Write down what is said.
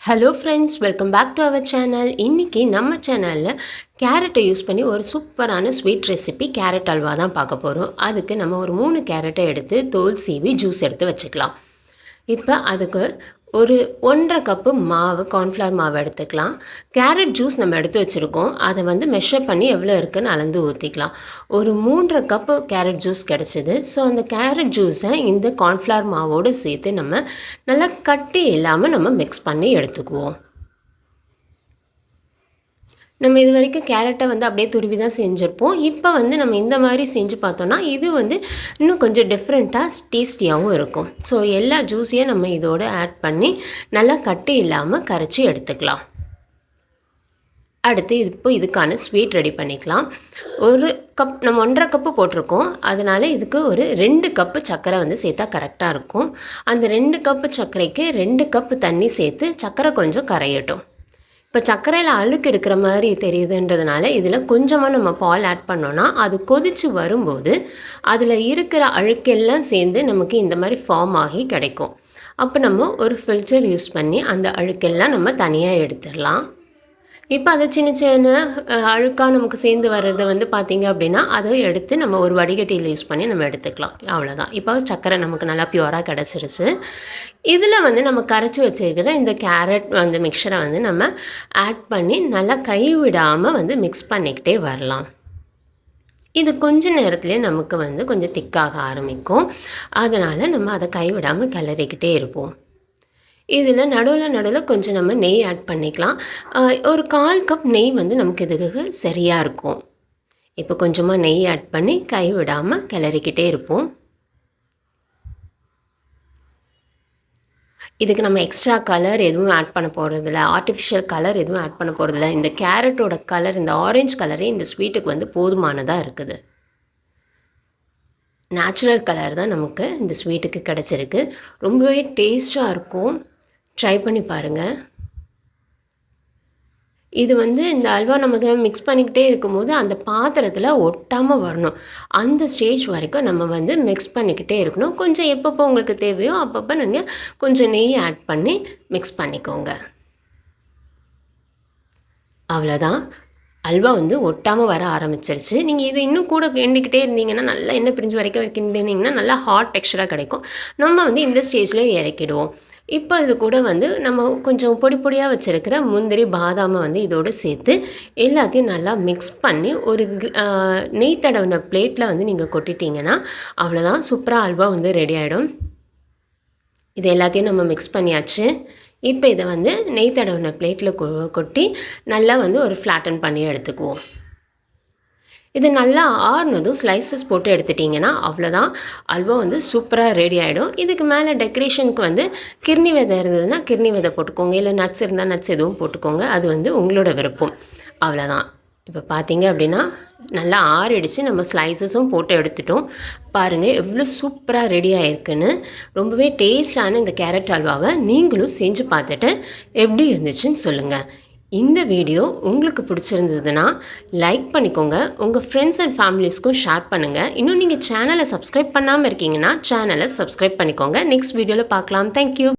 Hello friends welcome back to our channel இன்றைக்கி நம்ம சேனலில் கேரட்டை யூஸ் பண்ணி ஒரு சூப்பரான ஸ்வீட் ரெசிபி கேரட் அல்வா தான் பார்க்க போகிறோம் அதுக்கு நம்ம ஒரு மூணு கேரட்டை எடுத்து தோல் சீவி ஜூஸ் எடுத்து வச்சுக்கலாம். இப்போ அதுக்கு ஒரு ஒன்றரை கப்பு மாவு கார்ன்ஃப்ளவர் மாவு எடுத்துக்கலாம். கேரட் ஜூஸ் நம்ம எடுத்து வச்சுருக்கோம். அதை வந்து மெஷர் பண்ணி எவ்வளோ இருக்குன்னு அளந்து ஊற்றிக்கலாம் ஒரு மூன்றரை கப்பு கேரட் ஜூஸ் கிடச்சிது. ஸோ அந்த கேரட் ஜூஸை இந்த கார்ன்ஃப்ளவர் மாவோடு சேர்த்து நம்ம நல்லா கட்டி இல்லாமல் நம்ம மிக்ஸ் பண்ணி எடுத்துக்குவோம். நம்ம இது வரைக்கும் கேரட்டை வந்து அப்படியே துருவி தான் செஞ்சுருப்போம். இப்போ வந்து நம்ம இந்த மாதிரி செஞ்சு பார்த்தோன்னா இது வந்து இன்னும் கொஞ்சம் டிஃப்ரெண்ட்டாக டேஸ்டியாகவும் இருக்கும். ஸோ எல்லா ஜூஸையும் நம்ம இதோடு ஆட் பண்ணி நல்லா கட்டு இல்லாமல் கரைச்சி எடுத்துக்கலாம். அடுத்து இப்போ இதுக்கான ஸ்வீட் ரெடி பண்ணிக்கலாம். ஒரு கப் நம்ம ஒன்றரை கப்பு போட்டிருக்கோம். அதனால் இதுக்கு ஒரு ரெண்டு கப்பு சர்க்கரை வந்து சேர்த்தா கரெக்டாக இருக்கும். அந்த ரெண்டு கப்பு சர்க்கரைக்கு ரெண்டு கப்பு தண்ணி சேர்த்து சர்க்கரை கொஞ்சம் கரையட்டும். இப்போ சர்க்கரையில் அழுக்கு இருக்கிற மாதிரி தெரியுதுன்றதுனால இதில் கொஞ்சமாக நம்ம பால் ஆட் பண்ணோன்னா அது கொதித்து வரும்போது அதில் இருக்கிற அழுக்கெல்லாம் சேர்ந்து நமக்கு இந்த மாதிரி ஃபார்ம் ஆகி கிடைக்கும். அப்போ நம்ம ஒரு ஃபில்டர் யூஸ் பண்ணி அந்த அழுக்கெல்லாம் நம்ம தனியாக எடுத்துடலாம். இப்போ அதை சின்ன சின்ன அழுக்காக நமக்கு சேர்ந்து வர்றதை வந்து பார்த்திங்க அப்படின்னா அதை எடுத்து நம்ம ஒரு வடிகட்டியில் யூஸ் பண்ணி நம்ம எடுத்துக்கலாம். அவ்வளோதான் இப்போ சர்க்கரை நமக்கு நல்லா பியூராக கிடச்சிருச்சு. இதில் வந்து நம்ம கரைச்சி வச்சுருக்கிற இந்த கேரட் அந்த மிக்சரை வந்து நம்ம ஆட் பண்ணி நல்லா கைவிடாமல் வந்து மிக்ஸ் பண்ணிக்கிட்டே வரலாம். இது கொஞ்ச நேரத்துலேயே நமக்கு வந்து கொஞ்சம் திக்காக ஆரம்பிக்கும். அதனால் நம்ம அதை கைவிடாமல் கிளறிக்கிட்டே இருப்போம். இதில் நடுவில் நடுவில் கொஞ்சம் நம்ம நெய் ஆட் பண்ணிக்கலாம். ஒரு கால் கப் நெய் வந்து நமக்கு இதுக்கு சரியாக இருக்கும். இப்போ கொஞ்சமாக நெய் ஆட் பண்ணி கை விடாமல் கிளறிக்கிட்டே இருப்போம். இதுக்கு நம்ம எக்ஸ்ட்ரா கலர் எதுவும் ஆட் பண்ண போகிறதில்ல ஆர்டிஃபிஷியல் கலர் எதுவும் ஆட் பண்ண போகிறதில்ல இந்த கேரட்டோட கலர் இந்த ஆரஞ்சு கலரே இந்த ஸ்வீட்டுக்கு வந்து போதுமானதாக இருக்குது. நேச்சுரல் கலர் தான் நமக்கு இந்த ஸ்வீட்டுக்கு கிடச்சிருக்கு. ரொம்பவே டேஸ்ட்டாக இருக்கும். ட்ரை பண்ணி பாருங்கள் இது வந்து இந்த அல்வா நமக்கு மிக்ஸ் பண்ணிக்கிட்டே இருக்கும்போது அந்த பாத்திரத்தில் ஒட்டாமல் வரணும். அந்த ஸ்டேஜ் வரைக்கும் நம்ம வந்து மிக்ஸ் பண்ணிக்கிட்டே இருக்கணும். கொஞ்சம் எப்பப்போ உங்களுக்கு தேவையோ அப்பப்போ நீங்கள் கொஞ்சம் நெய் ஆட் பண்ணி மிக்ஸ் பண்ணிக்கோங்க. அவ்வளோதான் அல்வா வந்து ஒட்டாமல் வர ஆரம்பிச்சிருச்சு. நீங்கள் இது இன்னும் கூட கிண்டிக்கிட்டே இருந்தீங்கன்னா நல்லா எண்ணெய் பிரிஞ்சு வரைக்கும் கிண்டினீங்கன்னா நல்லா ஹாட் டெக்ஸ்டராக கிடைக்கும். நம்ம வந்து இந்த ஸ்டேஜ்லேயே இறக்கிடுவோம். இப்போ இது கூட வந்து நம்ம கொஞ்சம் பொடி பொடியாக வச்சுருக்கிற முந்திரி பாதாமை வந்து இதோடு சேர்த்து எல்லாத்தையும் நல்லா மிக்ஸ் பண்ணி ஒரு நெய் தடவின பிளேட்டில் வந்து நீங்கள் கொட்டிட்டீங்கன்னா அவ்வளோதான் சூப்பராக அல்வா வந்து ரெடி ஆகிடும் இது எல்லாத்தையும் நம்ம மிக்ஸ் பண்ணியாச்சு. இப்போ இதை வந்து நெய் தடவின பிளேட்டில் கொட்டி நல்லா வந்து ஒரு ஃப்ளாட்டன் பண்ணி எடுத்துக்குவோம். இது நல்லா ஆறுனதும் ஸ்லைசஸ் போட்டு எடுத்துட்டிங்கன்னா அவ்வளோதான் அல்வா வந்து சூப்பராக ரெடி ஆகிடும் இதுக்கு மேலே டெக்கரேஷனுக்கு வந்து கிர்னி விதை இருந்ததுன்னா கிர்னி விதை போட்டுக்கோங்க. இல்லை நட்ஸ் இருந்தால் நட்ஸ் எதுவும் போட்டுக்கோங்க. அது வந்து உங்களோட விருப்பம். அவ்வளோதான் இப்போ பார்த்தீங்க அப்படின்னா நல்லா ஆறிடுச்சு. நம்ம ஸ்லைசஸும் போட்டு எடுத்துட்டோம். பாருங்கள் எவ்வளோ சூப்பராக ரெடி ஆகிருக்குன்னு ரொம்பவே டேஸ்டான இந்த கேரட் அல்வாவை நீங்களும் செஞ்சு பார்த்துட்டு எப்படி இருந்துச்சுன்னு சொல்லுங்கள் இந்த வீடியோ உங்களுக்கு பிடிச்சிருந்ததுன்னா லைக் பண்ணிக்கோங்க. உங்கள் ஃப்ரெண்ட்ஸ் அண்ட் ஃபேமிலிஸ்க்கும் ஷேர் பண்ணுங்கள் இன்னும் நீங்கள் சேனலை சப்ஸ்கிரைப் பண்ணாமல் இருக்கீங்கன்னா சேனலை சப்ஸ்கிரைப் பண்ணிக்கோங்க. நெக்ஸ்ட் வீடியோவில் பார்க்கலாம். தேங்க்யூ